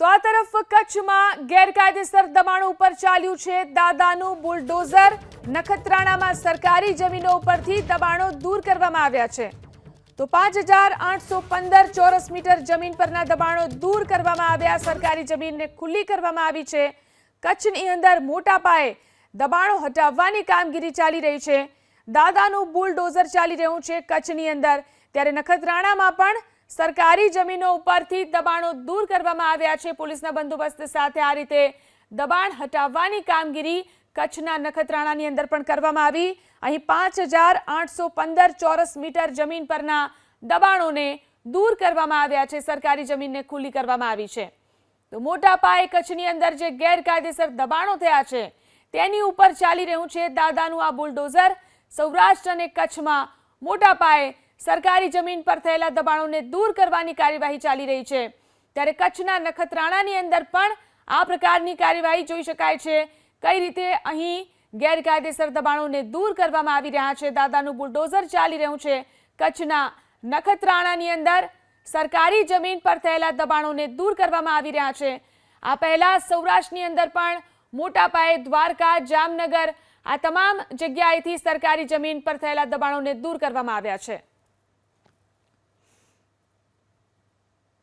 તો આ તરફ કચ્છમાં ગેરકાયદેસર દબાણો ઉપર ચાલ્યું છે. દાદાનું બુલડોઝર, નખત્રાણામાં સરકારી જમીનો ઉપરથી દબાણો દૂર કરવામાં આવ્યા છે. તો પાંચ હજાર આઠસો પંદર ચોરસ મીટર જમીન પરના દબાણો દૂર કરવામાં આવ્યા. સરકારી જમીનને ખુલ્લી કરવામાં આવી છે. કચ્છની અંદર મોટા પાયે દબાણો હટાવવાની કામગીરી ચાલી રહી છે. દાદાનું બુલડોઝર ચાલી રહ્યું છે કચ્છની અંદર. ત્યારે નખત્રાણામાં પણ સરકારી જમીનો ઉપરથી દબાણો દૂર કરવામાં આવ્યા છે. પોલીસના બંદોબસ્ત સાથે આ રીતે દબાણ હટાવવાની કામગીરી કચ્છના નખત્રાણાની અંદર પણ કરવામાં આવી. અહીં પાંચ ચોરસ મીટર જમીન પરના દબાણોને દૂર કરવામાં આવ્યા છે. સરકારી જમીનને ખુલ્લી કરવામાં આવી છે. તો મોટા પાયે કચ્છની અંદર જે ગેરકાયદેસર દબાણો થયા છે, તેની ઉપર ચાલી રહ્યું છે દાદાનું આ બુલડોઝર. સૌરાષ્ટ્ર અને કચ્છમાં મોટા પાયે સરકારી જમીન પર થયેલા દબાણોને દૂર કરવાની કાર્યવાહી ચાલી રહી છે. ત્યારે કચ્છના નખત્રાણાની અંદર પણ આ પ્રકારની કાર્યવાહી જોઈ શકાય છે. કઈ રીતે અહીં ગેરકાયદેસર દબાણોને દૂર કરવામાં આવી રહ્યા છે? દાદાનું બુલડોઝર ચાલી રહ્યું છે કચ્છના નખત્રાણાની અંદર. સરકારી જમીન પર થયેલા દબાણોને દૂર કરવામાં આવી રહ્યા છે. આ પહેલા સૌરાષ્ટ્રની અંદર પણ મોટા પાયે દ્વારકા, જામનગર આ તમામ જગ્યાએથી સરકારી જમીન પર થયેલા દબાણોને દૂર કરવામાં આવ્યા છે.